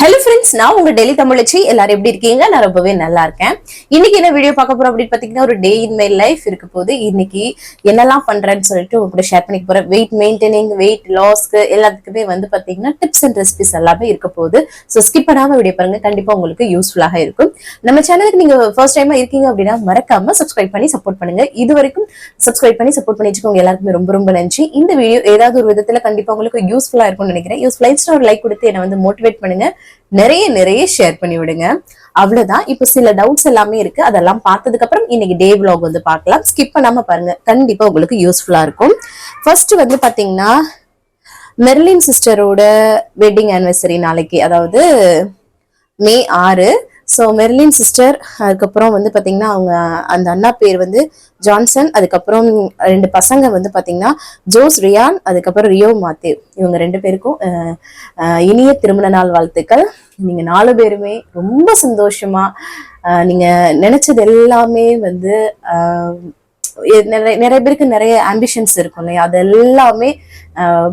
Hello friends நான் உங்க daily தமிழச்சி. எல்லாரும் எப்படி இருக்கீங்க? நான் ரொம்பவே நல்லா இருக்கேன். இன்னைக்கு என்ன வீடியோ பார்க்க போறோம் அப்படின்னு பாத்தீங்கன்னா ஒரு டே இன் மை லைஃப் இருக்க போது இன்னைக்கு என்னெல்லாம் பண்றேன்னு சொல்லிட்டு உங்க கூட ஷேர் பண்ணிக்க போறேன். வெயிட் மெயின்டைனிங் வெயிட் லாஸ்க்கு எல்லாத்துக்குமே வந்து பாத்தீங்கன்னா டிப்ஸ் அண்ட் ரெசிபிஸ் எல்லாமே இருக்க போது ஸோ ஸ்கிப் பண்ணாம வீடியோ பாருங்க. கண்டிப்பா உங்களுக்கு யூஸ்ஃபுல்லாக இருக்கும். நம்ம சேனலுக்கு நீங்க ஃபர்ஸ்ட் டைமா இருக்கீங்க அப்படின்னா மறக்காம சப்ஸ்கிரைப் பண்ணி சப்போர்ட் பண்ணுங்க. இது வரைக்கும் சப்ஸ்கிரைப் பண்ணி சப்போர்ட் பண்ணி எல்லாருக்குமே ரொம்ப ரொம்ப நன்றி. இந்த வீடியோ ஏதாவது ஒரு விதத்துல கண்டிப்பா உங்களுக்கு யூஸ்ஃபுல்லா இருக்கும்னு நினைக்கிறேன். யூஸ்ஃபுல்லா ஒரு லைக் கொடுத்து என்னை வந்து மோட்டிவேட் பண்ணுங்க. நிறைய நிறைய ஷேர் பண்ணி விடுங்க. அவ்வளவுதான். இப்போ சில டவுட்ஸ் எல்லாமே இருக்கு. அதெல்லாம் பார்த்ததுக்கு அப்புறம் இன்னைக்கு டே விலாக் வந்து பார்க்கலாம். ஸ்கிப் பண்ணாம பாருங்க. கண்டிப்பா உங்களுக்கு யூஸ்ஃபுல்லா இருக்கும். ஃபர்ஸ்ட் வந்து பாத்தீங்கன்னா மெர்லின் சிஸ்டரோட வெட்டிங் ஆனிவர்சரி நாளைக்கு அதாவது மே ஆறு. ஸோ மெர்லின் சிஸ்டர் அதுக்கப்புறம் வந்து பார்த்திங்கன்னா அவங்க அந்த அண்ணா பேர் வந்து ஜான்சன் அதுக்கப்புறம் ரெண்டு பசங்க வந்து பார்த்திங்கன்னா ஜோஸ் ரியான் அதுக்கப்புறம் ரியோ மாத்தேவ் இவங்க ரெண்டு பேருக்கும் இனிய திருமண நாள் வாழ்த்துக்கள். நீங்கள் நாலு பேருமே ரொம்ப சந்தோஷமாக நீங்கள் நினச்சது எல்லாமே வந்து நிறைய பேருக்கு நிறைய ஆம்பிஷன்ஸ் இருக்கும் இல்லையா? அது எல்லாமே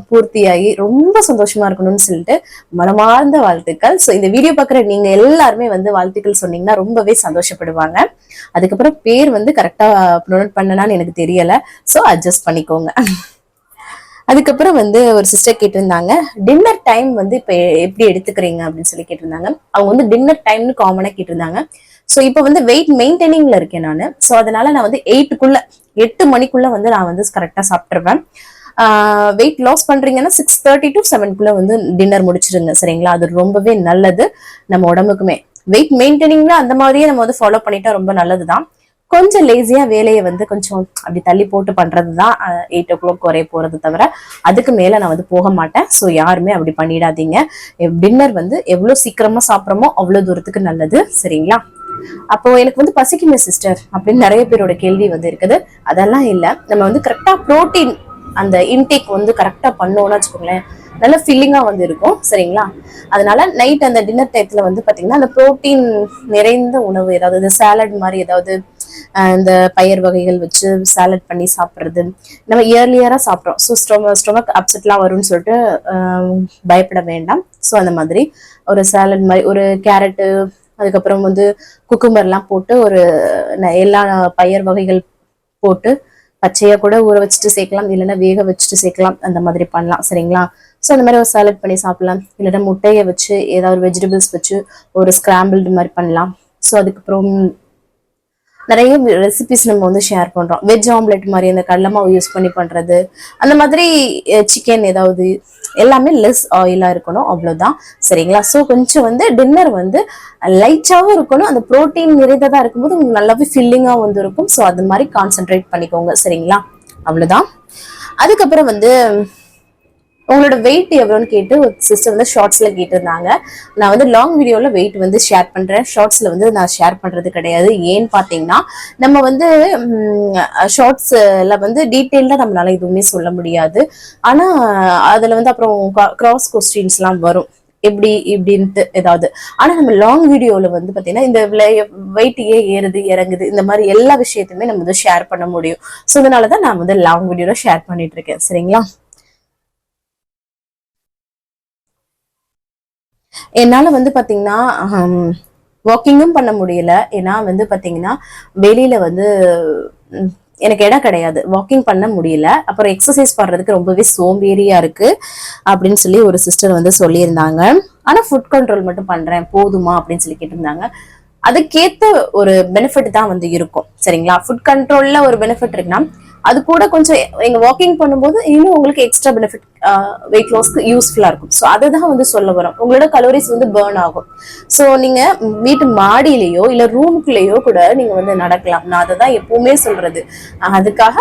பூர்த்தியாகி ரொம்ப சந்தோஷமா இருக்கணும்னு சொல்லிட்டு மனமார்ந்த வாழ்த்துக்கள். ஸோ இந்த வீடியோ பார்க்குற நீங்க எல்லாருமே வந்து வாழ்த்துக்கள் சொன்னீங்கன்னா ரொம்பவே சந்தோஷப்படுவாங்க. அதுக்கப்புறம் பேர் வந்து கரெக்டா ப்ரொனோட் பண்ணனான்னு எனக்கு தெரியல. ஸோ அட்ஜஸ்ட் பண்ணிக்கோங்க. அதுக்கப்புறம் வந்து ஒரு சிஸ்டர் கேட்டிருந்தாங்க டின்னர் டைம் வந்து இப்போ எப்படி எடுத்துக்கிறீங்க? அப்படின்னு சொல்லி கேட்டிருந்தாங்க. அவங்க வந்து டின்னர் டைம்னு காமனாக கேட்டிருந்தாங்க. ஸோ இப்போ வந்து வெயிட் மெயின்டைனிங்ல இருக்கேன் நான். ஸோ அதனால நான் வந்து எயிட்டுக்குள்ள எட்டு மணிக்குள்ள வந்து நான் வந்து கரெக்டாக சாப்பிட்ருவேன் வெயிட் லாஸ் பண்றீங்கன்னா சிக்ஸ் தேர்ட்டி டு செவன்குள்ள வந்து டின்னர் முடிச்சிருங்க சரிங்களா? அது ரொம்பவே நல்லது நம்ம உடம்புக்குமே. வெயிட் மெயின்டைனிங்ல அந்த மாதிரியே நம்ம வந்து ஃபாலோ பண்ணிட்டா ரொம்ப நல்லதுதான். கொஞ்சம் லேசியா வேலையை வந்து கொஞ்சம் அப்படி தள்ளி போட்டு பண்றது தான் எயிட் ஓ கிளாக் குறைய போறது தவிர அதுக்கு மேல நான் வந்து போக மாட்டேன். ஸோ யாருமே அப்படி பண்ணிடாதீங்க. டின்னர் வந்து எவ்வளவு சீக்கிரமா சாப்பிட்றோமோ அவ்வளவு தூரத்துக்கு நல்லது சரிங்களா? அப்போ எனக்கு வந்து பசிக்குமே சிஸ்டர் அப்படின்னு நிறைய பேரோட கேள்வி வந்து இருக்குது. அதெல்லாம் இல்லை. நம்ம வந்து கரெக்டா புரோட்டீன் அந்த இன்டேக் வந்து கரெக்டா பண்ணோம்னு வச்சுக்கோங்களேன். நல்ல ஃபில்லிங்கா வந்து இருக்கும் சரிங்களா? அதனால நைட் அந்த டின்னர் டயத்துல வந்து பாத்தீங்கன்னா அந்த புரோட்டீன் நிறைந்த உணவு ஏதாவது இந்த சாலட் மாதிரி ஏதாவது இந்த பயிர் வகைகள் வச்சு சாலட் பண்ணி சாப்பிட்றது. நம்ம இயர்லியரா சாப்பிட்றோம். ஸோ ஸ்டொம ஸ்டொமக் அப்செட்லாம் வரும்னு சொல்லிட்டு அஹ், பயப்பட வேண்டாம். ஸோ அந்த மாதிரி. ஒரு சாலட் மாதிரி ஒரு கேரட்டு அதுக்கப்புறம் வந்து குக்கும்பர்லாம் போட்டு ஒரு ந- எல்லா பயிர் வகைகள் போட்டு பச்சையாக கூட ஊற வச்சுட்டு சேர்க்கலாம். இல்லைன்னா வேக வச்சுட்டு சேர்க்கலாம். அந்த மாதிரி பண்ணலாம். சரிங்களா? ஸோ அந்த மாதிரி ஒரு சாலட் பண்ணி சாப்பிடலாம். இல்லைன்னா முட்டையை வச்சு ஏதாவது வெஜிடபிள்ஸ் வச்சு ஒரு ஸ்கிராம்பிள்டு மாதிரி பண்ணலாம். ஸோ அதுக்கப்புறம் நிறைய ரெசிபிஸ் நம்ம வந்து ஷேர் பண்றோம். வெஜ் ஆம்லெட் மாதிரி அந்த கடலமாவை யூஸ் பண்ணி பண்றது. அந்த மாதிரி சிக்கன் ஏதாவது எல்லாமே லெஸ் ஆயிலாக இருக்கணும். அவ்வளோதான் சரிங்களா? ஸோ கொஞ்சம் வந்து டின்னர் வந்து லைட்டாகவும் இருக்கணும். அந்த புரோட்டீன் நிறைந்ததாக இருக்கும்போது உங்களுக்கு நல்லாவே ஃபில்லிங்காக வந்து இருக்கும். ஸோ அது மாதிரி கான்சென்ட்ரேட் பண்ணிக்கோங்க. சரிங்களா? அவ்வளோதான் அதுக்கப்புறம் வந்து உங்களோட வெயிட் எவ்வளோன்னு கேட்டு ஒரு சிஸ்டர் வந்து ஷார்ட்ஸில் கேட்டிருந்தாங்க. நான் வந்து லாங் வீடியோவில் வெயிட் வந்து ஷேர் பண்ணுறேன் ஷார்ட்ஸில் வந்து நான் ஷேர் பண்ணுறது கிடையாது. ஏன்னு பார்த்தீங்கன்னா நம்ம வந்து ஷார்ட்ஸில் வந்து டீட்டெயில்டாக நம்மளால எதுவுமே சொல்ல முடியாது. ஆனால் அதில் வந்து அப்புறம் கிராஸ் கொஸ்டின்ஸ்லாம் வரும். எப்படி இப்படின்ட்டு ஏதாவது. ஆனா நம்ம லாங் வீடியோல வந்து பாத்தீங்கன்னா இந்த வெயிட் ஏன் ஏறுது இறங்குது இந்த மாதிரி எல்லா விஷயத்தையுமே நம்ம வந்து ஷேர் பண்ண முடியும். ஸோ அதனாலதான் நான் வந்து லாங் வீடியோல ஷேர் பண்ணிட்டு இருக்கேன். சரிங்களா? என்னால வந்து பாத்தீங்கன்னா வாக்கிங்கும் பண்ண முடியல. ஏன்னா வந்து பாத்தீங்கன்னா வெளியில வந்து எனக்கு இடம் கிடையாது. வாக்கிங் பண்ண முடியல. அப்புறம் எக்ஸசைஸ் பண்றதுக்கு ரொம்பவே சோம்பேறியா இருக்கு அப்படின்னு சொல்லி ஒரு சிஸ்டர் வந்து சொல்லியிருந்தாங்க. ஆனா ஃபுட் கண்ட்ரோல் மட்டும் பண்றேன் போதுமா அப்படின்னு சொல்லி கேட்டிருந்தாங்க. அதுக்கேத்த ஒரு பெனிஃபிட் தான் வந்து இருக்கும். சரிங்களா? ஃபுட் கண்ட்ரோல்ல ஒரு பெனிஃபிட் இருக்குன்னா அது கூட கொஞ்சம் எங்க வாக்கிங் பண்ணும்போது இன்னும் உங்களுக்கு எக்ஸ்ட்ரா பெனிஃபிட் வெயிட் லாஸ்க்கு யூஸ்ஃபுல்லா இருக்கும். ஸோ அதை தான் வந்து சொல்ல வரோம். உங்களோட கலோரிஸ் வந்து பேர்ன் ஆகும். ஸோ நீங்க வீட்டு மாடியிலேயோ இல்லை ரூமுக்குள்ளேயோ கூட நீங்க வந்து நடக்கலாம். நான் அதை தான் எப்பவுமே சொல்றது. அதுக்காக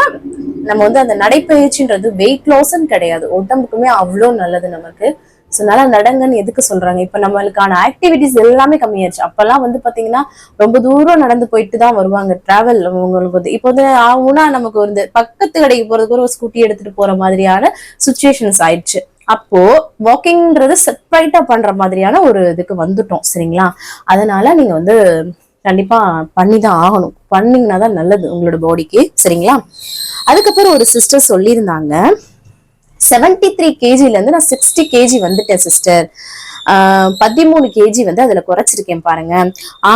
நம்ம வந்து அந்த நடைப்பயிற்சின்றது வெயிட் லாஸ்ன்னு கிடையாது. உடம்புக்குமே அவ்வளோ நல்லது நமக்கு. ஸோ நல்லா நடங்கன்னு எதுக்கு சொல்றாங்க? இப்ப நம்மளுக்கான ஆக்டிவிட்டிஸ் எல்லாமே கம்மியாயிருச்சு. அப்பெல்லாம் வந்து பாத்தீங்கன்னா ரொம்ப தூரம் நடந்து போயிட்டு தான் வருவாங்க. டிராவல் உங்களுக்கு வந்து. இப்போ வந்து ஆகும்னா நமக்கு வந்து பக்கத்து கடைக்கு போறதுக்கு ஒரு ஸ்கூட்டி எடுத்துட்டு போற மாதிரியான சுச்சுவேஷன்ஸ் ஆயிடுச்சு அப்போ வாக்கிங்ன்றது செப்பரேட்டா பண்ற மாதிரியான ஒரு இதுக்கு வந்துட்டோம். சரிங்களா? அதனால நீங்க வந்து கண்டிப்பா பண்ணி தான் ஆகணும். பண்ணீங்கன்னா தான் நல்லது உங்களோட பாடிக்கு சரிங்களா? அதுக்கப்புறம் ஒரு சிஸ்டர் சொல்லியிருந்தாங்க. செவன்டி த்ரீ கேஜில இருந்து நான் சிக்ஸ்டி கேஜி வந்துட்டேன் சிஸ்டர் பதிமூணு கேஜி வந்து அதுல குறைச்சிருக்கேன் பாருங்க.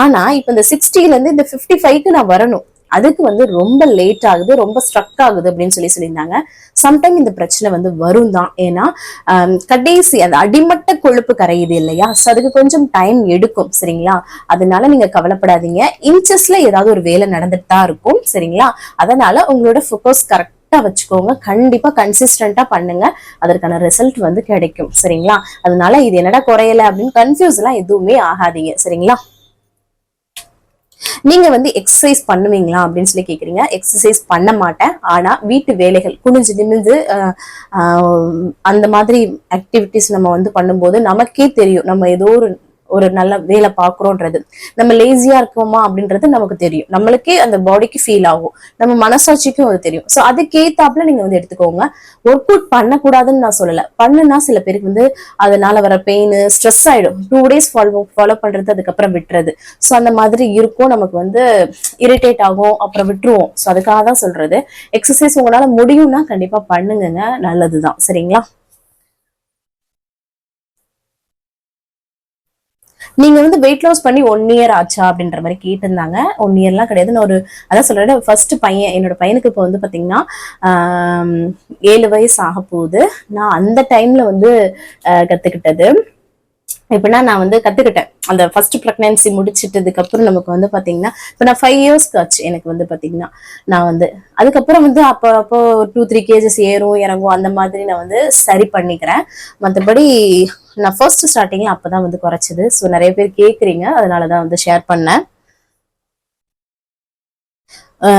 ஆனா இப்ப இந்த சிக்ஸ்டிலேருந்து இந்த பிப்டி ஃபைவ்க்கு நான் வரணும். அதுக்கு வந்து ரொம்ப லேட் ஆகுது ரொம்ப ஸ்ட்ரக் ஆகுது அப்படின்னு சொல்லி சொல்லியிருந்தாங்க. சம்டைம் இந்த பிரச்சனை வந்து வரும் தான். ஏன்னா கடைசி அந்த அடிமட்ட கொழுப்பு கரையுது இல்லையா? ஸோ அதுக்கு கொஞ்சம் டைம் எடுக்கும் சரிங்களா? அதனால நீங்க கவலைப்படாதீங்க. இன்ச்சஸ்ல ஏதாவது ஒரு வேலை நடந்துட்டு தான் இருக்கும் சரிங்களா? அதனால உங்களோட ஃபோக்கஸ் கரெக்ட் வச்சுக்கோங்க. கண்டிப்பா கன்சிஸ்டண்ட்டாக பண்ணுங்க. அதற்கான ரிசல்ட் வந்து கிடைக்கும். சரிங்களா? அதனால இது என்னடா குறையல அப்படின்னு கன்ஃபியூஸ்லாம் எதுவுமே ஆகாதீங்க. சரிங்களா? நீங்க வந்து எக்ஸசைஸ் பண்ணுவீங்களா அப்படின்னு சொல்லி கேக்குறீங்க. எக்ஸசைஸ் பண்ண மாட்டேன். ஆனா வீட்டு வேலைகள் குனிஞ்சு நிமிந்து ஆஹ், அந்த மாதிரி ஆக்டிவிட்டிஸ் நம்ம வந்து பண்ணும்போது நமக்கே தெரியும். நம்ம ஏதோ ஒரு ஒரு நல்ல வேலை பார்க்குறோன்றது. நம்ம லேசியா இருக்கோமா அப்படின்றது நமக்கு தெரியும். நம்மளுக்கே அந்த பாடிக்கு ஃபீல் ஆகும். நம்ம மனசாட்சிக்கும் அது தெரியும். ஸோ அதுக்கேத்தாப்புல நீங்க வந்து எடுத்துக்கோங்க. ஒர்க் அவுட் பண்ணக்கூடாதுன்னு நான் சொல்லலை. பண்ணுனா சில பேருக்கு வந்து அதனால வர பெயின் ஸ்ட்ரெஸ் ஆயிடும். டூ டேஸ் ஃபாலோ ஃபாலோ பண்றது அதுக்கப்புறம் விட்டுறது. ஸோ அந்த மாதிரி இருக்கும். நமக்கு வந்து இரிட்டேட் ஆகும். அப்புறம் விட்டுருவோம். ஸோ அதுக்காக தான் சொல்றது. எக்ஸசைஸ் உங்களால முடியும்னா கண்டிப்பா பண்ணுங்க நல்லதுதான். சரிங்களா? நீங்க வந்து வெயிட் லாஸ் பண்ணி ஒன் இயர் ஆச்சா அப்படின்ற மாதிரி கேட்டிருந்தாங்க. ஒன் இயர்லாம் கிடையாது. நான் ஒரு அதான் சொல்றேன் ஃபர்ஸ்ட் பையன் என்னோட பையனுக்கு இப்போ வந்து பாத்தீங்கன்னா ஏழு வயசு ஆக போகுது நான் அந்த டைம்ல வந்து கத்துக்கிட்டது. எப்படின்னா நான் வந்து கத்துக்கிட்டேன். அந்த ஃபர்ஸ்ட் ப்ரெக்னன்சி முடிச்சிட்டதுக்கு அப்புறம் நமக்கு வந்து பாத்தீங்கன்னா இப்போ நான் ஃபைவ் இயர்ஸ்க்கு ஆச்சு எனக்கு வந்து பாத்தீங்கன்னா. நான் வந்து அதுக்கப்புறம் வந்து அப்போ அப்போ டூ த்ரீ கேஜஸ் ஏறும் இறங்கும் அந்த மாதிரி நான் வந்து சரி பண்ணிக்கிறேன். மற்றபடி நான் ஃபர்ஸ்ட் ஸ்டார்டிங்ல அப்பதான் வந்து குறைச்சது. ஸோ நிறைய பேர் கேட்குறீங்க அதனால தான் வந்து ஷேர் பண்ணேன்.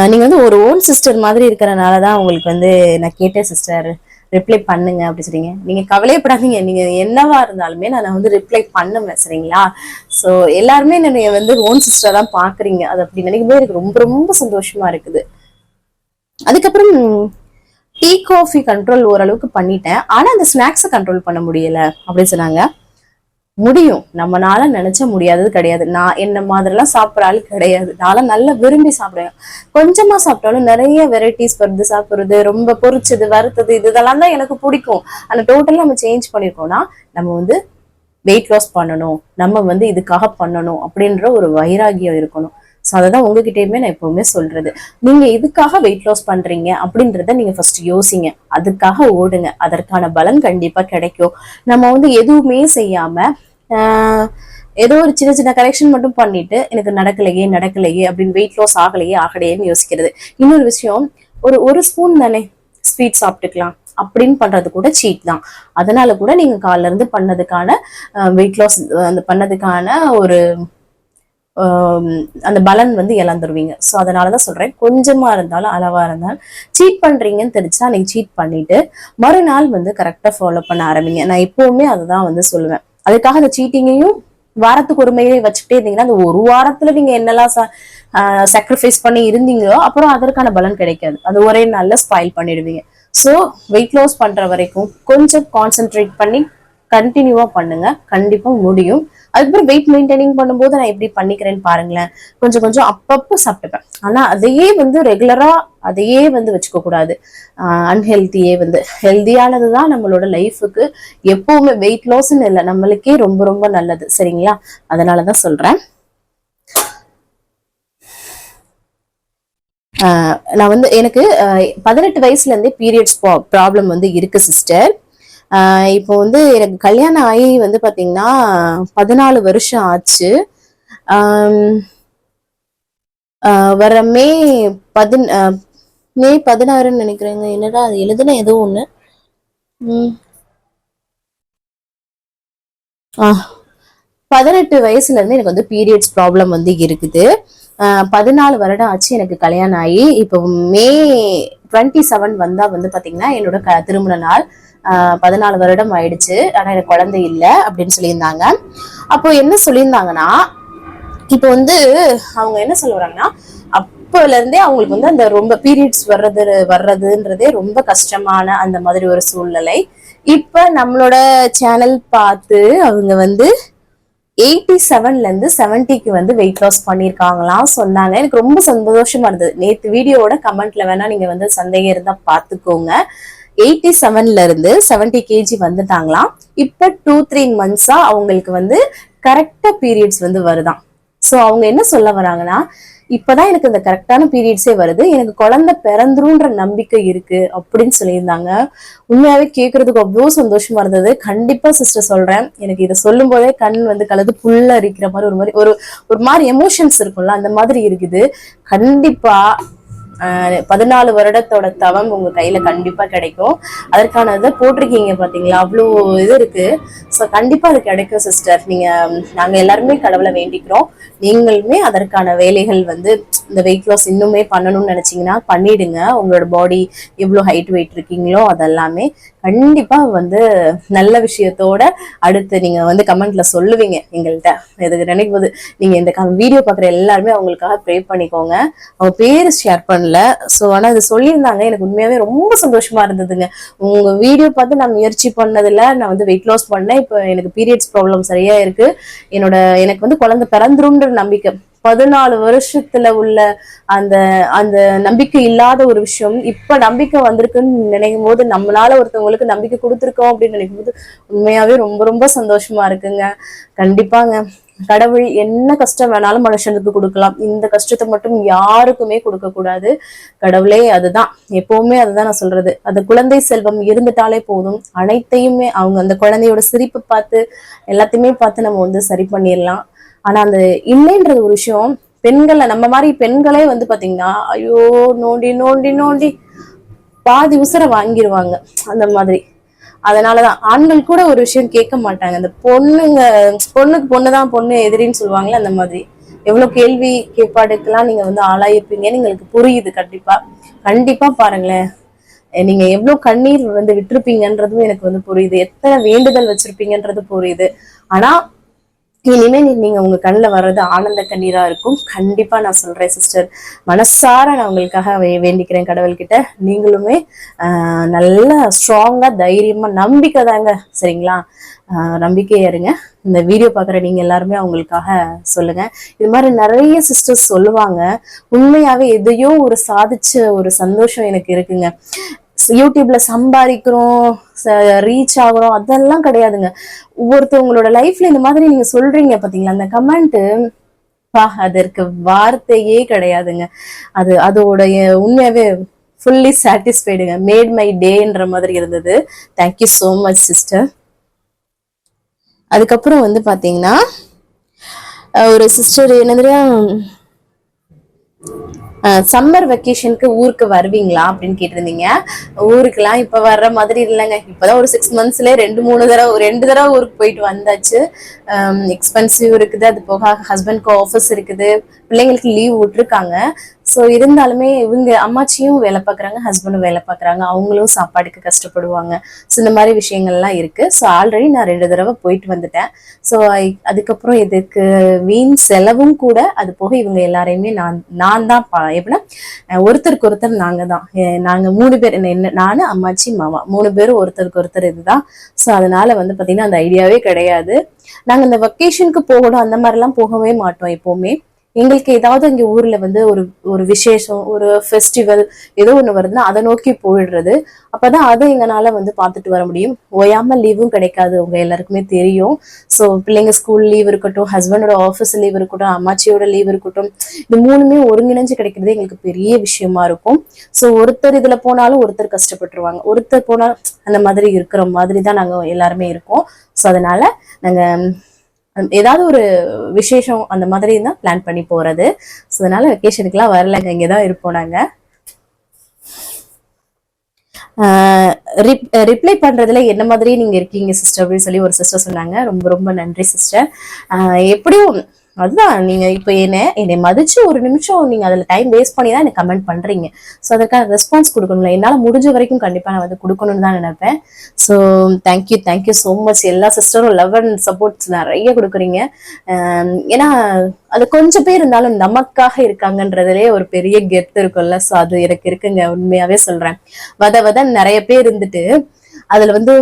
நீங்க வந்து ஒரு ஓன் சிஸ்டர் மாதிரி இருக்கிறனால தான் உங்களுக்கு வந்து நான் கேட்டேன் சிஸ்டர் ரிப்ளை பண்ணுங்க அப்படி சொல்றீங்க. நீங்க கவலையப்படாதீங்க. நீங்க என்னவா இருந்தாலுமே நான் வந்து ரிப்ளை பண்ணுவேன் சரிங்களா? ஸோ எல்லாருமே என்னைய வந்து ஓன் சிஸ்டர் தான் பாக்குறீங்க. அது அப்படி நினைக்கும் போது எனக்கு ரொம்ப ரொம்ப சந்தோஷமா இருக்குது. அதுக்கப்புறம் டீ காஃபி கண்ட்ரோல் ஓரளவுக்கு பண்ணிட்டேன். ஆனா அந்த ஸ்நாக்ஸை கண்ட்ரோல் பண்ண முடியல அப்படின்னு சொன்னாங்க. முடியும். நம்மனால நினைச்ச முடியாதது கிடையாது. நான் என்ன மாதிரிலாம் சாப்பிட்ற ஆள் கிடையாது. நான்லாம் நல்லா விரும்பி சாப்பிடுவேன். கொஞ்சமா சாப்பிட்டாலும் நிறைய வெரைட்டிஸ் வருது. சாப்பிடுறது ரொம்ப பொரிச்சது வறுத்தது இது இதெல்லாம் தான் எனக்கு பிடிக்கும். அந்த டோட்டலா நம்ம சேஞ்ச் பண்ணிருக்கோம்னா நம்ம வந்து வெயிட் லாஸ் பண்ணணும். நம்ம வந்து இதுக்காக பண்ணணும் அப்படின்ற ஒரு வைராகியம் இருக்கணும். ஸோ அதை தான் உங்ககிட்டயுமே நான் எப்பவுமே சொல்றது. நீங்க இதுக்காக வெயிட் லாஸ் பண்றீங்க அப்படின்றத நீங்க ஃபர்ஸ்ட் யோசிங்க. அதுக்காக ஓடுங்க. அதற்கான பலன் கண்டிப்பா கிடைக்கும். நம்ம வந்து எதுவுமே செய்யாம ஏதோ ஒரு சின்ன சின்ன கரெக்ஷன் மட்டும் பண்ணிட்டு எனக்கு நடக்கலையே நடக்கலையே அப்படின்னு வெயிட் லாஸ் ஆகலையே ஆகலையேன்னு யோசிக்கிறது. இன்னொரு விஷயம் ஒரு ஒரு ஸ்பூன் தானே ஸ்வீட் சாப்பிட்டுக்கலாம். அப்படின்னு பண்றது கூட சீட் தான். அதனால கூட நீங்க காலைல இருந்து பண்ணதுக்கான வெயிட் லாஸ் அந்த பண்ணதுக்கான ஒரு அந்த பலன் வந்து இழந்துருவீங்க. ஸோ அதனால தான் சொல்கிறேன் கொஞ்சமாக இருந்தாலும் அளவாக இருந்தாலும் சீட் பண்றீங்கன்னு தெரிஞ்சா அன்னைக்கு சீட் பண்ணிட்டு மறுநாள் வந்து கரெக்டாக ஃபாலோ பண்ண ஆரம்பிங்க. நான் எப்போவுமே அதை தான் வந்து சொல்லுவேன். அதுக்காக அந்த சீட்டிங்கையும் வாரத்துக்கு ஒரு வச்சுட்டே வச்சுக்கிட்டே இருந்தீங்கன்னா அந்த ஒரு வாரத்துல நீங்க என்னெல்லாம் சாக்ரிஃபைஸ் பண்ணி இருந்தீங்களோ அப்புறம் அதற்கான பலன் கிடைக்காது. அது ஒரே நாள்ல ஸ்பாயில் பண்ணிடுவீங்க. ஸோ வெயிட் லாஸ் பண்ற வரைக்கும் கொஞ்சம் கான்சென்ட்ரேட் பண்ணி கண்டினியூவா பண்ணுங்க. கண்டிப்பா முடியும். அதுக்கப்புறம் வெயிட் மெயின்டைனிங் பண்ணும்போது நான் எப்படி பண்ணிக்கிறேன்னு பாருங்களேன். கொஞ்சம் கொஞ்சம் அப்பப்போ சாப்பிட்டுப்பேன். ஆனா அதையே வந்து ரெகுலரா அதையே வந்து வச்சுக்க கூடாது. அன்ஹெல்த்தியே வந்து. ஹெல்தியானது தான் நம்மளோட லைஃபுக்கு எப்பவுமே வெயிட் லாஸ்ன்னு இல்லை நம்மளுக்கே ரொம்ப ரொம்ப நல்லது. சரிங்களா? அதனால தான் சொல்றேன். ஆஹ் நான் வந்து எனக்கு பதினெட்டு வயசுல இருந்தே பீரியட்ஸ் ப்ராப்ளம் வந்து இருக்கு சிஸ்டர் இப்போ வந்து எனக்கு கல்யாணம் ஆகி வந்து பாத்தீங்கன்னா பதினாலு வருஷம் ஆச்சு. ஆஹ் வர மே பதின மே பதினாறுன்னு நினைக்கிறேங்க. என்னடா அது எழுதுன ஏதோ ஒன்று பதினெட்டு வயசுல இருந்து எனக்கு வந்து பீரியட்ஸ் ப்ராப்ளம் வந்து இருக்குது. ஆஹ் பதினாலு வருடம் ஆச்சு எனக்கு கல்யாணம் ஆகி. இப்போ மே டுவெண்ட்டி செவன் வந்தா வந்து பாத்தீங்கன்னா என்னோட க திருமண நாள். பதினாலு வருடம் ஆயிடுச்சு. ஆனா எனக்கு குழந்தை இல்லை அப்படின்னு சொல்லியிருந்தாங்க. அப்போ என்ன சொல்லியிருந்தாங்கன்னா இப்போ வந்து அவங்க என்ன சொல்ல வராங்கன்னா அப்போல இருந்தே அவங்களுக்கு வந்து அந்த ரொம்ப பீரியட்ஸ் வர்றது வர்றதுன்றதே ரொம்ப கஷ்டமான அந்த மாதிரி ஒரு சூழ்நிலை. இப்ப நம்மளோட சேனல் பார்த்து அவங்க வந்து எயிட்டி செவன்ல இருந்து செவன்டிக்கு வந்து வெயிட் லாஸ் பண்ணியிருக்காங்களாம் சொன்னாங்க. எனக்கு ரொம்ப சந்தோஷமா இருந்தது. நேத்து வீடியோவோட கமெண்ட்ல வேணா நீங்க வந்து சந்தேகம் இருந்தா பாத்துக்கோங்க எயிட்டி செவன்ல இருந்து செவன்டி கேஜி வந்துட்டாங்களாம். இப்ப டூ த்ரீ மந்த்ஸா அவங்களுக்கு வந்து கரெக்டா பீரியட்ஸ் வந்து வருதான் சோ அவங்க என்ன சொல்ல வராங்கன்னா இப்பதான் எனக்கு இந்த கரெக்டான பீரியட்ஸே வருது. எனக்கு குழந்தை பிறந்துருன்ற நம்பிக்கை இருக்கு அப்படின்னு சொல்லியிருந்தாங்க. உண்மையாவே கேட்கறதுக்கு அவ்வளோ சந்தோஷமா இருந்தது. கண்டிப்பா சிஸ்டர் சொல்றேன். எனக்கு இதை சொல்லும் போதே கண் வந்து கலந்து புல்ல அரிக்கிற மாதிரி ஒரு மாதிரி ஒரு ஒரு மாதிரி எமோஷன்ஸ் இருக்கும்ல அந்த மாதிரி இருக்குது. கண்டிப்பா பதினாலு வருடத்தோட தவம் உங்க கையில கண்டிப்பா கிடைக்கும். அதற்கான இதை போட்டிருக்கீங்க பாத்தீங்களா? அவ்வளோ இது இருக்கு. ஸோ கண்டிப்பா அது கிடைக்கும் சிஸ்டர் நீங்க நாங்க எல்லாருமே கடவுளை வேண்டிக்கிறோம். நீங்களுமே அதற்கான வேலைகள் வந்து இந்த வெயிட் லாஸ் இன்னுமே பண்ணணும்னு நினைச்சீங்கன்னா பண்ணிடுங்க. உங்களோட பாடி எவ்வளோ ஹைட் வெயிட் இருக்கீங்களோ அதெல்லாமே கண்டிப்பா வந்து நல்ல விஷயத்தோட அடுத்து நீங்க வந்து கமெண்ட்ல சொல்லுவீங்க எங்கள்கிட்ட இதுக்கு நினைக்கும் போது நீங்க இந்த வீடியோ பாக்குற எல்லாருமே அவங்களுக்காக ப்ரே பண்ணிக்கோங்க. அவங்க பேர் ஷேர் பண்ணல. ஸோ ஆனா இது சொல்லியிருந்தாங்க. எனக்கு உண்மையாவே ரொம்ப சந்தோஷமா இருந்ததுங்க. உங்க வீடியோ பார்த்து நான் முயற்சி பண்ணதுல நான் வந்து வெயிட் லாஸ் பண்ணேன். இப்போ எனக்கு பீரியட்ஸ் ப்ராப்ளம் சரியா இருக்கு. என்னோட எனக்கு வந்து குழந்தை பிறந்துருன்ற நம்பிக்கை. பதினாலு வருஷத்துல உள்ள அந்த அந்த நம்பிக்கை இல்லாத ஒரு விஷயம். இப்ப நம்பிக்கை வந்திருக்குன்னு நினைக்கும் போது நம்மளால ஒருத்தவங்களுக்கு நம்பிக்கை கொடுத்துருக்கோம் அப்படின்னு நினைக்கும் போது உண்மையாவே ரொம்ப ரொம்ப சந்தோஷமா இருக்குங்க. கண்டிப்பாங்க. கடவுள் என்ன கஷ்டம் வேணாலும் மனுஷனுக்கு கொடுக்கலாம். இந்த கஷ்டத்தை மட்டும் யாருக்குமே கொடுக்க கூடாது. கடவுளே அதுதான். எப்பவுமே அதுதான் நான் சொல்றது. அந்த குழந்தை செல்வம் இருந்துட்டாலே போதும். அனைத்தையுமே அவங்க அந்த குழந்தையோட சிரிப்பு பார்த்து எல்லாத்தையுமே பார்த்து நம்ம வந்து சரி பண்ணிடலாம். ஆனா அந்த இல்லைன்றது ஒரு விஷயம் பெண்களை நம்ம மாதிரி பெண்களே வந்து பாத்தீங்கன்னா ஐயோ நோண்டி நோண்டி நோண்டி பாதி உசுரை வாங்கிடுவாங்க அந்த மாதிரி. அதனாலதான் ஆண்கள் கூட ஒரு விஷயம் கேட்க மாட்டாங்க. அந்த பொண்ணுங்க பொண்ணுக்கு பொண்ணுதான் பொண்ணு எதிரின்னு சொல்லுவாங்களே அந்த மாதிரி. எவ்வளவு கேள்வி கேட்பாடுக்கெல்லாம் நீங்க வந்து ஆளாயிருப்பீங்கன்னு எங்களுக்கு புரியுது கண்டிப்பா. கண்டிப்பா பாருங்களேன். நீங்க எவ்வளவு கண்ணீர் வந்து விட்டுருப்பீங்கன்றதும் எனக்கு வந்து புரியுது. எத்தனை வேண்டுதல் வச்சிருப்பீங்கன்றது புரியுது. ஆனா இனிமே நீ- நீங்க உங்க கண்ணுல வர்றது ஆனந்த கண்ணீரா இருக்கும். கண்டிப்பா நான் சொல்றேன் சிஸ்டர் மனசார நான் உங்களுக்காக வே- வேண்டிக்கிறேன் கடவுள்கிட்ட. நீங்களுமே ஆஹ் நல்லா ஸ்ட்ராங்கா தைரியமா நம்பிக்கை தாங்க சரிங்களா? ஆஹ் நம்பிக்கையா இருங்க. இந்த வீடியோ பாக்குற நீங்க எல்லாருமே அவங்களுக்காக சொல்லுங்க. இது மாதிரி நிறைய சிஸ்டர்ஸ் சொல்லுவாங்க. உண்மையாவே எதையோ ஒரு சாதிச்ச ஒரு சந்தோஷம் எனக்கு இருக்குங்க. யூடியூப்ல சம்பாதிக்கிறோம் ரீச் ஆகுறோம் அதெல்லாம் கிடையாதுங்க. ஒவ்வொருத்தவங்களோட லைஃப்ல இந்த மாதிரி நீங்க சொல்றீங்க பாத்தீங்களா? அந்த கமெண்ட் பா அதற்கு வார்த்தையே கிடையாதுங்க. அது அதோடைய உண்மையாவே ஃபுல்லி சாட்டிஸ்ஃபைடுங்க மேட் மை டேன்ற மாதிரி இருந்தது. தேங்க்யூ ஸோ மச் சிஸ்டர் அதுக்கப்புறம் வந்து பாத்தீங்கன்னா ஒரு சிஸ்டர் என்னதுன்னா சம்மர் வெக்கேஷனுக்கு ஊருக்கு வருவீங்களா அப்படின்னு கேட்டிருந்தீங்க. ஊருக்குலாம் இப்ப வர்ற மாதிரி இல்லைங்க. இப்பதான் ஒரு சிக்ஸ் மந்த்ஸ்ல ரெண்டு மூணு தடவை ரெண்டு தடவை ஊருக்கு போயிட்டு வந்தாச்சு. எக்ஸ்பென்சிவ் இருக்குது. அது போக ஹஸ்பண்ட்க்கு ஆஃபீஸ் இருக்குது. பிள்ளைங்களுக்கு லீவ் விட்டுருக்காங்க. ஸோ இருந்தாலுமே இவங்க அம்மாச்சியும் வேலை பார்க்குறாங்க ஹஸ்பண்டும் வேலை பார்க்குறாங்க. அவங்களும் சாப்பாடுக்கு கஷ்டப்படுவாங்க. ஸோ இந்த மாதிரி விஷயங்கள்லாம் இருக்குது ஸோ ஆல்ரெடி நான் ரெண்டு தடவை போயிட்டு வந்துட்டேன். ஸோ அதுக்கப்புறம் இதுக்கு வீண் செலவும் கூட அது போக இவங்க எல்லாரையுமே நான் நான் தான் பா எப்படின்னா ஒருத்தருக்கு ஒருத்தர் நாங்க தான். நாங்கள் மூணு பேர் என்ன- நான் அம்மாச்சி மாமா. மூணு பேரும் ஒருத்தருக்கு ஒருத்தர் இதுதான். ஸோ அதனால வந்து பார்த்தீங்கன்னா அந்த ஐடியாவே கிடையாது. நாங்கள் இந்த வெக்கேஷனுக்கு போகணும் அந்த மாதிரிலாம் போகவே மாட்டோம் எப்போவுமே. எங்களுக்கு ஏதாவது அங்கே ஊர்ல வந்து ஒரு ஒரு விசேஷம் ஒரு ஃபெஸ்டிவல் ஏதோ ஒன்று வருதுன்னா அதை நோக்கி போயிடுறது. அப்பதான் அதை எங்களால வந்து பார்த்துட்டு வர முடியும். ஓயாம லீவும் கிடைக்காது உங்க எல்லாருக்குமே தெரியும். ஸோ பிள்ளைங்க ஸ்கூல் லீவ் இருக்கட்டும் ஹஸ்பண்டோட ஆஃபீஸ் லீவ் இருக்கட்டும் அம்மாச்சியோட லீவ் இருக்கட்டும் இது மூணுமே ஒருங்கிணைஞ்சு கிடைக்கிறது எங்களுக்கு பெரிய விஷயமா இருக்கும். ஸோ ஒருத்தர் இதுல போனாலும் ஒருத்தர் கஷ்டப்பட்டுருவாங்க. ஒருத்தர் போனால் அந்த மாதிரி இருக்கிற மாதிரி தான் நாங்கள் எல்லாருமே இருக்கோம். ஸோ அதனால நாங்கள் ஏதாவது ஒரு விசேஷம் அந்த மாதிரி தான் பிளான் பண்ணி போறது. ஸோ அதனால வெக்கேஷனுக்குலாம் வரலங்க. இங்கே தான் இருப்போம் நாங்க. ரிப்ளை பண்றதுல என்ன மாதிரி நீங்க இருக்கீங்க சிஸ்டர் அப்படின்னு சொல்லி ஒரு சிஸ்டர் சொன்னாங்க. ரொம்ப ரொம்ப நன்றி சிஸ்டர் எப்படியும் அதுதான் நீங்க இப்போ என்ன என்னை மதிச்சு ஒரு நிமிஷம் நீங்க அதுல டைம் வேஸ்ட் பண்ணி தான் எனக்கு கமெண்ட் பண்றீங்க. ஸோ அதற்கான ரெஸ்பான்ஸ் கொடுக்கணும்ல. என்னால முடிஞ்ச வரைக்கும் கண்டிப்பா நான் வந்து கொடுக்கணும்னு தான் நினைப்பேன். So thank you thank you so much எல்லா சிஸ்டரும் லவ் அண்ட் சப்போர்ட்ஸ் நிறைய கொடுக்குறீங்க. Um, ஏன்னா அது கொஞ்சம் பேர் இருந்தாலும் நமக்காக இருக்காங்கன்றதுலே ஒரு பெரிய கெத்து இருக்கும்ல. ஸோ அது எனக்கு இருக்குங்க உண்மையாவே சொல்றேன். வத வத நிறைய பேர் இருந்துட்டு அதுல வந்து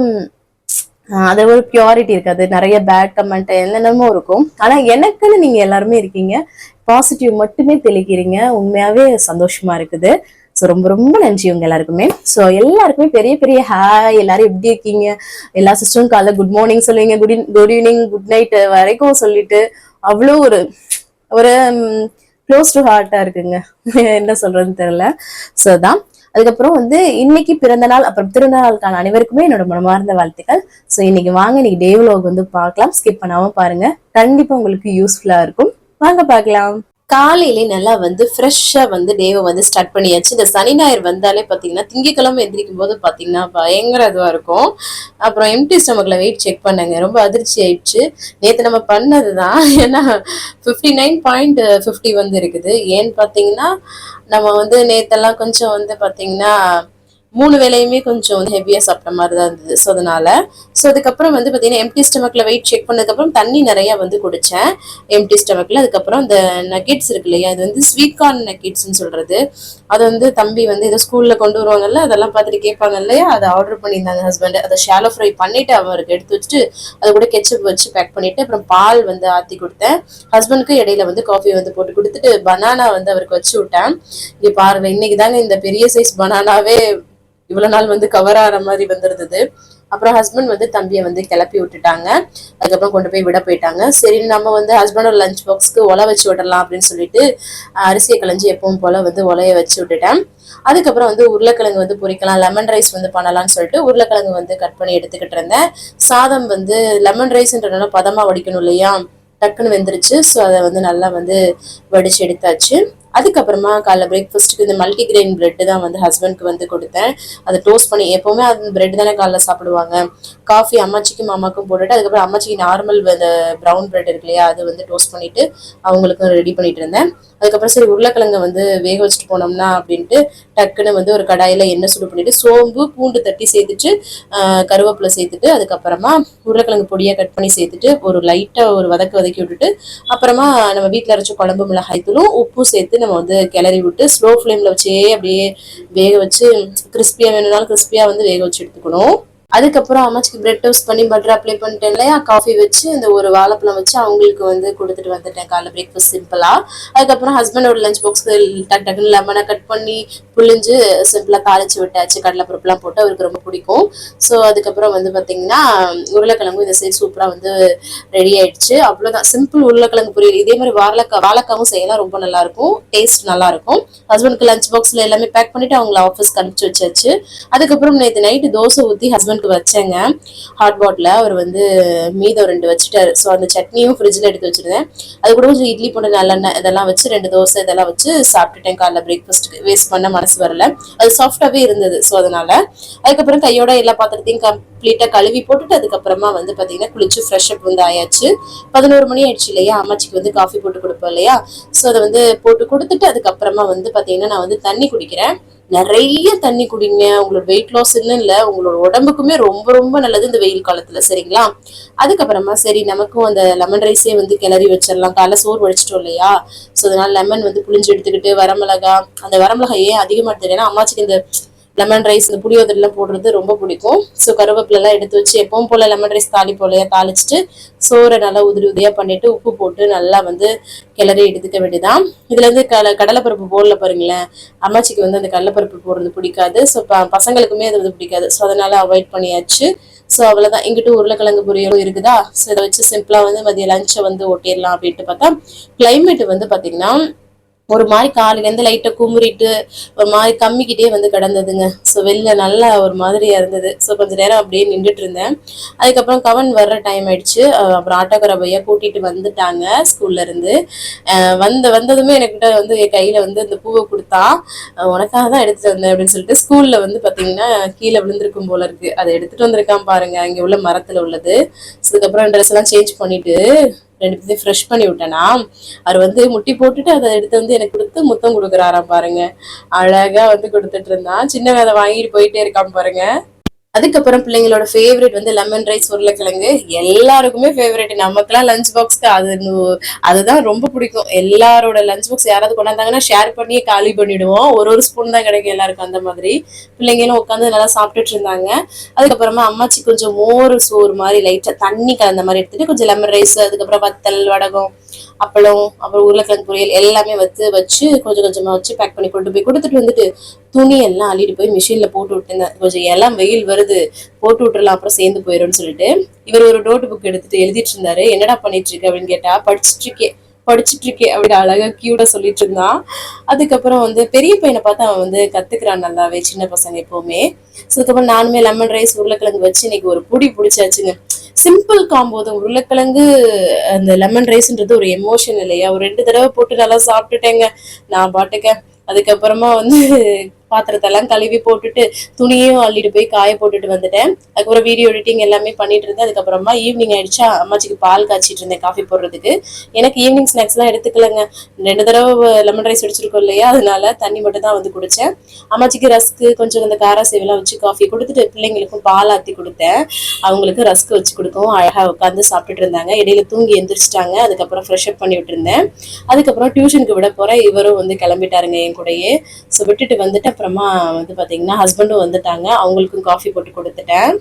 அது ஒரு பியூரிட்டி இருக்காது. நிறைய பேட் கமெண்ட் என்னென்னமோ இருக்கும். ஆனா எனக்குன்னு நீங்க எல்லாருமே இருக்கீங்க. பாசிட்டிவ் மட்டுமே தெளிக்கிறீங்க. உண்மையாவே சந்தோஷமா இருக்குது. ஸோ ரொம்ப ரொம்ப நன்றி உங்க எல்லாருக்குமே. ஸோ எல்லாருக்குமே பெரிய பெரிய ஹாய் எல்லாரும் எப்படி இருக்கீங்க? எல்லா சிஸ்டரும் காலைல குட் மார்னிங் சொல்லுவீங்க. Good good evening good night வரைக்கும் சொல்லிட்டு அவ்வளோ ஒரு ஒரு க்ளோஸ் டு ஹார்ட்டா இருக்குங்க. என்ன சொல்றதுன்னு தெரியல. ஸோ தான் அதுக்கப்புறம் வந்து இன்னைக்கு பிறந்த நாள் அப்புறம் திருநாளுக்கான நாளுக்கான அனைவருக்குமே என்னோட மனமார்ந்த வாழ்த்துக்கள். ஸோ இன்னைக்கு வாங்க இன்னைக்கு டே vlog வந்து பார்க்கலாம். ஸ்கிப் பண்ணாம பாருங்க. கண்டிப்பா உங்களுக்கு யூஸ்ஃபுல்லா இருக்கும். வாங்க பார்க்கலாம். காலையிலே நல்லா வந்து ஃப்ரெஷ்ஷா வந்து டேவை வந்து ஸ்டார்ட் பண்ணியாச்சு. இந்த சனி ஞாயிறு வந்தாலே பார்த்தீங்கன்னா திங்கக்கிழமை எந்திரிக்கும் போது பார்த்தீங்கன்னா பயங்கர இதுவாக இருக்கும். அப்புறம் எம்டி ஸ்டமக்ல வெயிட் செக் பண்ணேங்க. ரொம்ப அதிர்ச்சி ஆயிடுச்சு. நேற்று நம்ம பண்ணது தான் ஏன்னா ஃபிஃப்டி நைன் பாயிண்ட் ஃபிஃப்டி வந்து இருக்குது. ஏன்னு பார்த்தீங்கன்னா நம்ம வந்து நேத்தெல்லாம் கொஞ்சம் வந்து பார்த்தீங்கன்னா மூணு வேலையுமே கொஞ்சம் வந்து ஹெவியாக சாப்பிட்ட மாதிரி தான் இருந்தது. ஸோ அதனால ஸோ அதுக்கப்புறம் வந்து பார்த்தீங்கன்னா எம்டி ஸ்டமக்கில் வெயிட் செக் பண்ணதுக்கப்புறம் தண்ணி நிறையா வந்து குடித்தேன் எம்டி ஸ்டமக்கில் அதுக்கப்புறம் இந்த நக்கெட்ஸ் இருக்கு இல்லையா அது வந்து ஸ்வீட் கார்ன் நக்கெட்ஸ்னு சொல்கிறது அது வந்து தம்பி வந்து ஏதோ ஸ்கூலில் கொண்டு வருவாங்கல்ல அதெல்லாம் பார்த்துட்டு கேட்பாங்க இல்லையா அதை ஆர்டர் பண்ணியிருந்தாங்க ஹஸ்பண்ட் அதை ஷாலோ ஃப்ரை பண்ணிவிட்டு அவருக்கு எடுத்து வச்சுட்டு அது கூட கெச்சப் வச்சு பேக் பண்ணிவிட்டு அப்புறம் பால் வந்து ஆற்றி கொடுத்தேன். ஹஸ்பண்டுக்கு இடையில வந்து காஃபி வந்து போட்டு கொடுத்துட்டு பனானா வந்து அவருக்கு வச்சு விட்டேன். இங்கே பாருங்க இன்னைக்கு தாங்க இந்த பெரிய சைஸ் பனானாவே இவ்வளவு நாள் வந்து கவர் ஆகிற மாதிரி வந்திருந்தது. அப்புறம் ஹஸ்பண்ட் வந்து தம்பியை வந்து கிளப்பி விட்டுட்டாங்க. அதுக்கப்புறம் கொண்டு போய் விட போயிட்டாங்க. சரி நம்ம வந்து ஹஸ்பண்டோட லஞ்ச் பாக்ஸ்க்கு ஒலை வச்சு விடலாம் அப்படின்னு சொல்லிட்டு அரிசியை களைஞ்சி எப்பவும் போல வந்து ஒலையை வச்சு விட்டுட்டேன். அதுக்கப்புறம் வந்து உருளைக்கிழங்கு வந்து பொரிக்கலாம் லெமன் ரைஸ் வந்து பண்ணலாம்னு சொல்லிட்டு உருளைக்கிழங்கு வந்து கட் பண்ணி எடுத்துக்கிட்டு இருந்தேன். சாதம் வந்து லெமன் ரைஸ்ன்றனால பதமா வடிக்கணும் இல்லையா? டக்குன்னு வெந்துருச்சு. ஸோ அதை வந்து நல்லா வந்து வடிச்சு எடுத்தாச்சு. அதுக்கப்புறமா காலைல பிரேக்ஃபாஸ்ட்டுக்கு இந்த மல்டி கிரெயின் பிரெட் தான் வந்து ஹஸ்பண்ட்க்கு வந்து கொடுத்தேன். அதை டோஸ்ட் பண்ணி எப்பவுமே அந்த பிரெட் தானே காலைல சாப்பிடுவாங்க. காஃபி அம்மாச்சிக்கும் மாமாக்கும் போட்டுட்டு அதுக்கப்புறம் அம்மாச்சிக்கு நார்மல் அந்த ப்ரௌன் பிரெட் இருக்கு இல்லையா அது வந்து டோஸ்ட் பண்ணிட்டு அவங்களுக்கும் ரெடி பண்ணிட்டு இருந்தேன். அதுக்கப்புறம் சரி உருளைக்கிழங்கை வந்து வேக வச்சுட்டு போனோம்னா அப்படின்ட்டு டக்குன்னு வந்து ஒரு கடாயில் எண்ணெய் சூடு பண்ணிட்டு சோம்பு பூண்டு தட்டி சேர்த்துட்டு கருவேப்பிலை சேர்த்துட்டு அதுக்கப்புறமா உருளைக்கிழங்கு பொடியாக கட் பண்ணி சேர்த்துட்டு ஒரு லைட்டாக ஒரு வதக்கு வதக்கி விட்டுட்டு அப்புறமா நம்ம வீட்டில் அரைச்ச குழம்பு மிளகாய்த்தூளும் உப்பும் சேர்த்து நம்ம வந்து கிளறி விட்டு ஸ்லோ ஃப்ளேமில் வச்சே அப்படியே வேக வச்சு கிறிஸ்பியாக வேணும்னாலும் கிறிஸ்பியாக வந்து வேக வச்சு எடுத்துக்கணும். அதுக்கப்புறம் அம்மாச்சிக்கு பிரெட் டோஸ்ட் பண்ணி பட்டர் அப்ளை பண்ணிட்டேன் இல்லையா? காஃபி வச்சு இந்த ஒரு வாழைப்பழம் வச்சு அவங்களுக்கு வந்து கொடுத்துட்டு வந்துட்டேன் காலைல பிரேக்ஃபாஸ்ட் சிம்பிளா அதுக்கப்புறம் ஹஸ்பண்டோட லஞ்ச் பாக்ஸ்க்கு டக் டக்குன்னு லெமனை கட் பண்ணி புளிஞ்சு சிம்பிளா தாளிச்சு விட்டாச்சு கடலைப்பருப்புலாம் போட்டு அவருக்கு ரொம்ப பிடிக்கும். ஸோ அதுக்கப்புறம் வந்து பார்த்தீங்கன்னா உருளைக்கிழங்கும் இந்த சைடு சூப்பராக வந்து ரெடி ஆயிடுச்சு. அவ்வளோதான் சிம்பிள் உருளைக்கிழங்கு பொரியல். இதே மாதிரி வாழைக்காய் வாழைக்காவும் செய்யலாம். ரொம்ப நல்லா இருக்கும் டேஸ்ட் நல்லா இருக்கும் ஹஸ்பண்டுக்கு லஞ்ச் பாக்ஸ்ல எல்லாமே பேக் பண்ணிட்டு அவங்கள ஆஃபீஸ்க்கு அனுப்பிச்சு வச்சாச்சு. அதுக்கப்புறம் நேற்று நைட்டு தோசை ஊற்றி ஹஸ்பண்டுக்கு வச்சேங்க. ஹாட் பாட்டில் அவர் வந்து மீதம் ரெண்டு வச்சுட்டாரு. ஸோ அந்த சட்னியும் ஃப்ரிட்ஜில் எடுத்து வச்சிருந்தேன். அது கூட கொஞ்சம் இட்லி போட்டு நல்லெண்ணெய் இதெல்லாம் வச்சு ரெண்டு தோசை இதெல்லாம் வச்சு சாப்பிட்டுட்டேன் காலைல பிரேக்ஃபாஸ்ட்டுக்கு வேஸ்ட் பண்ண மனசு வரல. அது சாஃப்டாகவே இருந்தது. ஸோ அதனால அதுக்கப்புறம் கையோட எல்லா பாத்திரத்தையும் கம்ப்ளீட்டாக கழுவி போட்டுட்டு அதுக்கப்புறமா வந்து பார்த்தீங்கன்னா குளிச்சு ஃப்ரெஷ் அப் வந்து ஆயாச்சு. பதினோரு மணி ஆயிடுச்சு இல்லையா? அம்மாச்சிக்கு வந்து காஃபி போட்டு கொடுப்போம் இல்லையா? ஸோ அதை வந்து போட்டு கொடுத்துட்டு அதுக்கப்புறமா வந்து பார்த்தீங்கன்னா நான் வந்து தண்ணி குடிக்கிறேன். நிறைய தண்ணி குடிங்க. உங்களோட வெயிட் லாஸ்ன்னு இல்லை. உங்களோட உடம்புக்குமே ரொம்ப ரொம்ப நல்லது இந்த வெயில் காலத்துல. சரிங்களா? அதுக்கப்புறமா சரி நமக்கும் அந்த லெமன் ரைஸே வந்து கிளறி வச்சிடலாம். காலைல சோறு வடிச்சிட்டோம் இல்லையா? ஸோ அதனால லெமன் வந்து புளிஞ்சு எடுத்துக்கிட்டு வரமிளகா அந்த வரமிளகா ஏன் அதிகமாக எடுத்துட்டேன் ஏன்னா அம்மாச்சிக்கு இந்த லெமன் ரைஸ் இந்த புளியோதரெல்லாம் போடுறது ரொம்ப பிடிக்கும். ஸோ கருவேப்பிலெல்லாம் எடுத்து வச்சு எப்பவும் போல லெமன் ரைஸ் தாளி போலையா தாளிச்சிட்டு சோறை நல்லா உதிரி உதிரியா பண்ணிட்டு உப்பு போட்டு நல்லா வந்து கிளறி எடுத்துக்க வேண்டியதான் இதுல வந்து கல கடலைப்பருப்பு போடல பாருங்களேன். அம்மாச்சிக்கு வந்து அந்த கடலைப்பருப்பு போடுறது பிடிக்காது. ஸோ பசங்களுக்குமே அது வந்து பிடிக்காது. ஸோ அதனால அவாய்ட் பண்ணியாச்சு. ஸோ அவ்வளோதான் எங்கிட்ட உருளைக்கிழங்கு பொரியலும் இருக்குதா? ஸோ இதை வச்சு சிம்பிளாக வந்து மதிய லஞ்சை வந்து ஓட்டிடலாம் அப்படின்ட்டு பார்த்தா கிளைமேட் வந்து பார்த்தீங்கன்னா ஒரு மாதிரி காலையிலேருந்து லைட்டை குமுறிட்டு ஒரு மாதிரி கம்மிக்கிட்டே வந்து கிடந்ததுங்க. ஸோ வெளில நல்லா ஒரு மாதிரியா இருந்தது. ஸோ கொஞ்ச நேரம் அப்படியே நின்றுட்டு இருந்தேன். அதுக்கப்புறம் கவன் வர்ற டைம் ஆயிடுச்சு. அப்புறம் ஆட்டோக்கார பையா கூட்டிட்டு வந்துட்டாங்க ஸ்கூல்ல இருந்து. வந்த வந்ததுமே என்கிட்ட வந்து என் கையில வந்து இந்த பூவை கொடுத்தா உனக்காக தான் எடுத்துட்டு வந்தேன் அப்படின்னு சொல்லிட்டு ஸ்கூல்ல வந்து பாத்தீங்கன்னா கீழே விழுந்திருக்கும் போல இருக்கு. அதை எடுத்துட்டு வந்திருக்கான் பாருங்க. அங்க உள்ள மரத்துல உள்ளது. ஸோ அதுக்கப்புறம் ட்ரெஸ் எல்லாம் சேஞ்ச் பண்ணிட்டு ரெண்டு பேர்த்தையும் ஃப்ரெஷ் பண்ணி விட்டேனா அவர் வந்து முட்டி போட்டுட்டு அதை எடுத்து வந்து எனக்கு கொடுத்து முத்தம் கொடுக்குறாராம் பாருங்க. அழகா வந்து கொடுத்துட்டு இருந்தான். சின்ன அதை வாங்கிட்டு போயிட்டே இருக்கான் பாருங்க. அதுக்கப்புறம் பிள்ளைங்களோட ஃபேவரட் வந்து லெமன் ரைஸ் உருளைக்கிழங்கு. எல்லாருக்குமே ஃபேவரட் நமக்குலாம் லஞ்ச் பாக்ஸ்க்கு அது அதுதான் ரொம்ப பிடிக்கும். எல்லாரோட லஞ்ச் பாக்ஸ் யாராவது கொண்டாந்தாங்கன்னா ஷேர் பண்ணியே காலி பண்ணிடுவோம். ஒரு ஒரு ஸ்பூன் தான் கிடைக்கும் எல்லாருக்கும் அந்த மாதிரி. பிள்ளைங்களும் உட்காந்து நல்லா சாப்பிட்டுட்டு இருந்தாங்க. அதுக்கப்புறமா அம்மாச்சி கொஞ்சம் மோர் சோறு மாதிரி லைட்டா தண்ணி கலந்த மாதிரி எடுத்துட்டு கொஞ்சம் லெமன் ரைஸ் அதுக்கப்புறம் வத்தல் வடகம் அப்பளம் அப்புறம் உருளைக்கிழங்கு பொரியல் எல்லாமே வச்சு வச்சு கொஞ்சம் கொஞ்சமா வச்சு பேக் பண்ணி கொண்டு போய் கொடுத்துட்டு வந்துட்டு துணி எல்லாம் அள்ளிட்டு போய் மிஷின்ல போட்டு விட்டுருந்தேன் கொஞ்சம் எல்லாம் வெயில் வருது போட்டு விட்டுறலாம் அப்புறம் சேர்ந்து போயிடும்னு சொல்லிட்டு இவர் ஒரு நோட்டு புக் எடுத்துட்டு எழுதிட்டு இருந்தாரு. என்னடா பண்ணிட்டு இருக்கு? அப்படின்னு கேட்டா படிச்சுட்டு இருக்கேன் படிச்சுட்டு இருக்கேன் அப்படி அழகா கியூட்டா சொல்லிட்டு இருந்தான். அதுக்கப்புறம் வந்து பெரிய பையனை பார்த்து அவன் வந்து கத்துக்கிறான் நல்லாவே சின்ன பசங்க எப்பவுமே. ஸோ அதுக்கப்புறம் நானுமே லெமன் ரைஸ் உருளைக்கிழங்கு வச்சு இன்னைக்கு ஒரு புடி பிடிச்சாச்சுங்க. சிம்பிள் காம்போ தான். உருளைக்கிழங்கு அந்த லெமன் ரைஸ்ன்றது ஒரு எமோஷன் இல்லையா? ஒரு ரெண்டு தடவை போட்டு நல்லா சாப்பிட்டுட்டேங்க. நான் பாட்டுக்க அதுக்கப்புறமா வந்து பாத்திரத்தெல்லாம் கழுவி போட்டுட்டு துணியும் அள்ளிட்டு போய் காய போட்டுட்டு வந்துட்டேன். அதுக்கப்புறம் வீடியோ எடிட்டிங் எல்லாமே பண்ணிட்டு இருந்தேன். அதுக்கப்புறமா ஈவினிங் ஆயிடுச்சா. அம்மாச்சிக்கு பால் காய்ச்சிட்டு இருந்தேன் காஃபி போடுறதுக்கு. எனக்கு ஈவினிங் ஸ்நாக்ஸ் எல்லாம் எடுத்துக்கலங்க. ரெண்டு தடவை லெமன் ரைஸ் அடிச்சிருக்கோம் இல்லையா? அதனால தண்ணி மட்டும் தான் வந்து குடிச்சேன். அம்மாச்சிக்கு ரஸ்க்கு கொஞ்சம் இந்த காரா சேவெல்லாம் வச்சு காஃபி கொடுத்துட்டு பிள்ளைங்களுக்கும் பால் ஆத்தி கொடுத்தேன். அவங்களுக்கு ரஸ்க் வச்சு கொடுக்கவும் அழகா உட்காந்து சாப்பிட்டுட்டு இருந்தாங்க. இடையில தூங்கி எந்திரிச்சிட்டாங்க. அதுக்கப்புறம் ஃப்ரெஷ் அப் பண்ணி விட்டுருந்தேன். அதுக்கப்புறம் டியூஷனுக்கு விட போகிறேன் இவரும் வந்து கிளம்பிட்டாருங்க என் கூடயே. ஸோ விட்டுட்டு வந்துட்டு அப்புறமா வந்து பார்த்திங்கன்னா ஹஸ்பண்டும் வந்துட்டாங்க. அவங்களுக்கும் காஃபி போட்டு கொடுத்துட்டேன்.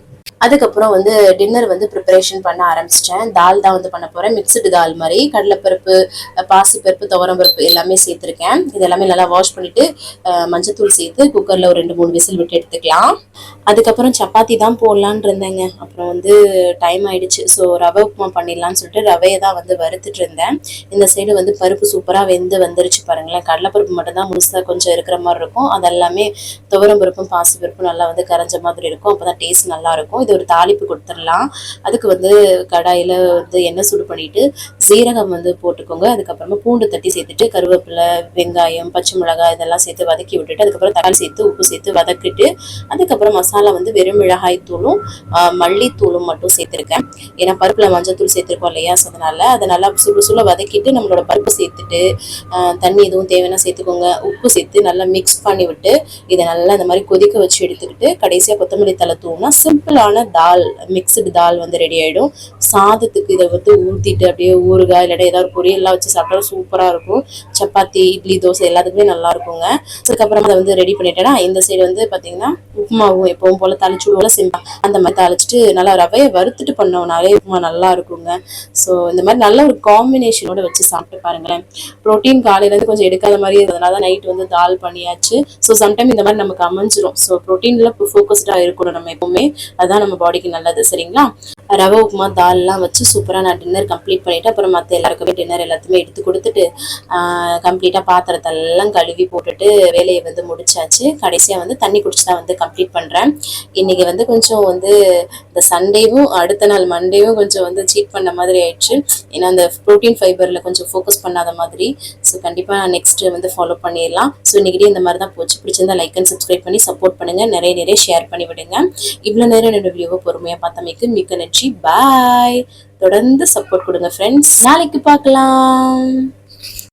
அதுக்கப்புறம் வந்து டின்னர் வந்து ப்ரிப்பரேஷன் பண்ண ஆரம்பிச்சிட்டேன். தால் தான் வந்து பண்ண போகிறேன் மிக்சடு தால் மாதிரி கடலைப்பருப்பு பாசிப்பருப்பு துவரம்பருப்பு எல்லாமே சேர்த்துருக்கேன். இது எல்லாமே நல்லா வாஷ் பண்ணிவிட்டு மஞ்சத்தூள் சேர்த்து குக்கரில் ஒரு ரெண்டு மூணு விசில் விட்டு எடுத்துக்கலாம். அதுக்கப்புறம் சப்பாத்தி தான் போடலான்னு இருந்தேங்க. அப்புறம் வந்து டைம் ஆயிடுச்சு. ஸோ ரவை உப்புமா பண்ணிடலாம்னு சொல்லிட்டு ரவையை தான் வந்து வறுத்துட்டு இருந்தேன். இந்த சைடு வந்து பருப்பு சூப்பராக வெந்து வந்துருச்சு பாருங்களேன். கடலைப்பருப்பு மட்டும்தான் முழுசாக கொஞ்சம் இருக்கிற மாதிரி இருக்கும். அதெல்லாமே துவரம் பருப்பும் பாசி பருப்பும் நல்லா வந்து கரைஞ்ச மாதிரி இருக்கும். அப்போ தான் டேஸ்ட் நல்லாயிருக்கும் இது ஒரு தாளிப்பு கொடுத்துடலாம். அதுக்கு வந்து கடாயில் வந்து எண்ணெய் சூடு பண்ணிவிட்டு சீரகம் வந்து போட்டுக்கோங்க. அதுக்கப்புறமா பூண்டு தட்டி சேர்த்துட்டு கருவேப்பிலை வெங்காயம் பச்சை மிளகாய் இதெல்லாம் சேர்த்து வதக்கி விட்டுட்டு அதுக்கப்புறம் தக்காளி சேர்த்து உப்பு சேர்த்து வதக்கிட்டு அதுக்கப்புறம் மசாலா வந்து வெறும் மிளகாய் தூளும் மல்லித்தூளும் மட்டும் சேர்த்துருக்கேன். ஏன்னா பருப்பில் மஞ்சள் தூள் சேர்த்துருக்கோம் இல்லையா ஸோ அதனால் அதை நல்லா சுடு சுட வதக்கிட்டு நம்மளோட பருப்பு சேர்த்துட்டு தண்ணி எதுவும் தேவைன்னா சேர்த்துக்கோங்க. உப்பு சேர்த்து நல்லா மிக்ஸ் பண்ணி விட்டு இதை நல்லா இந்த மாதிரி கொதிக்க வச்சு எடுத்துக்கிட்டு கடைசியாக கொத்தமல்லி தலை தூவுனா சிம்பிளான தால் மிக்சடு தால் வந்து ரெடி ஆகிடும் சாதத்துக்கு இதை வந்து ஊற்றிட்டு அப்படியே ஊறுகாய் இல்லாட்டி ஏதாவது ஒரு பொரியல்லாம் வச்சு சாப்பிட்டா சூப்பராக இருக்கும். சப்பாத்தி இட்லி தோசை எல்லாத்துக்குமே நல்லா இருக்குங்க. அதுக்கப்புறம் அதை வந்து ரெடி பண்ணிட்டேன்னா இந்த சைடு வந்து பார்த்தீங்கன்னா உப்புமாவும் எப்பவும் போல தாளிச்சு விடுவோம். சிம்பிள் அந்த மாதிரி தாளிச்சிட்டு நல்லா ரவையை வறுத்துட்டு பண்ணோம்னாலே உப்புமா நல்லா இருக்குங்க. ஸோ இந்த மாதிரி நல்ல ஒரு காம்பினேஷனோட வச்சு சாப்பிட்டு பாருங்களேன். ப்ரோட்டீன் காலையிலேருந்து கொஞ்சம் எடுக்காத மாதிரி இருந்ததுனால தான் நைட் வந்து தால் பண்ணியாச்சு. ஸோ சம்டைம் இந்த மாதிரி நமக்கு அமைஞ்சிரும். ஸோ ப்ரோட்டீனில் ஃபோக்கஸ்டாக இருக்கணும் நம்ம எப்பவுமே. அதுதான் நம்ம பாடிக்கு நல்லது சரிங்களா? ரவை உப்புமா தால்லாம் வச்சு சூப்பராக நான் டின்னர் கம்ப்ளீட் பண்ணிவிட்டு அப்புறம் மற்ற எல்லாருக்குமே டின்னர் எல்லாத்தையுமே எடுத்து கொடுத்துட்டு கம்ப்ளீட்டாக பாத்திரத்தெல்லாம் கழுவி போட்டுட்டு வேலையை வந்து முடிச்சாச்சு. கடைசியாக வந்து தண்ணி குடிச்சு தான் வந்து கம்ப்ளீட் பண்ணுறேன் இன்னைக்கு வந்து கொஞ்சம் வந்து இந்த சண்டேவும் அடுத்த நாள் மண்டேவும் கொஞ்சம் வந்து சீட் பண்ண மாதிரி ஆயிடுச்சு. ஏன்னா அந்த ப்ரோட்டீன் ஃபைபரில் கொஞ்சம் ஃபோக்கஸ் பண்ணாத மாதிரி. ஸோ கண்டிப்பாக நெக்ஸ்ட் வந்து ஃபாலோ பண்ணிடலாம். ஸோ இன்றைக்கி இந்த மாதிரி தான் போச்சு. பிடிச்சிருந்தா லைக் அண்ட் சப்ஸ்கிரைப் பண்ணி சப்போர்ட் பண்ணுங்க. நிறைய நிறைய ஷேர் பண்ணி விடுங்க இவ்வளோ நேரம் என்னோட வீடியோவை பொறுமையாக பார்த்தமைக்கு மிக்க நன்றி. பாய் தொடர்ந்து சப்போர்ட் கொடுங்க ஃப்ரெண்ட்ஸ் நாளைக்கு பார்க்கலாம்.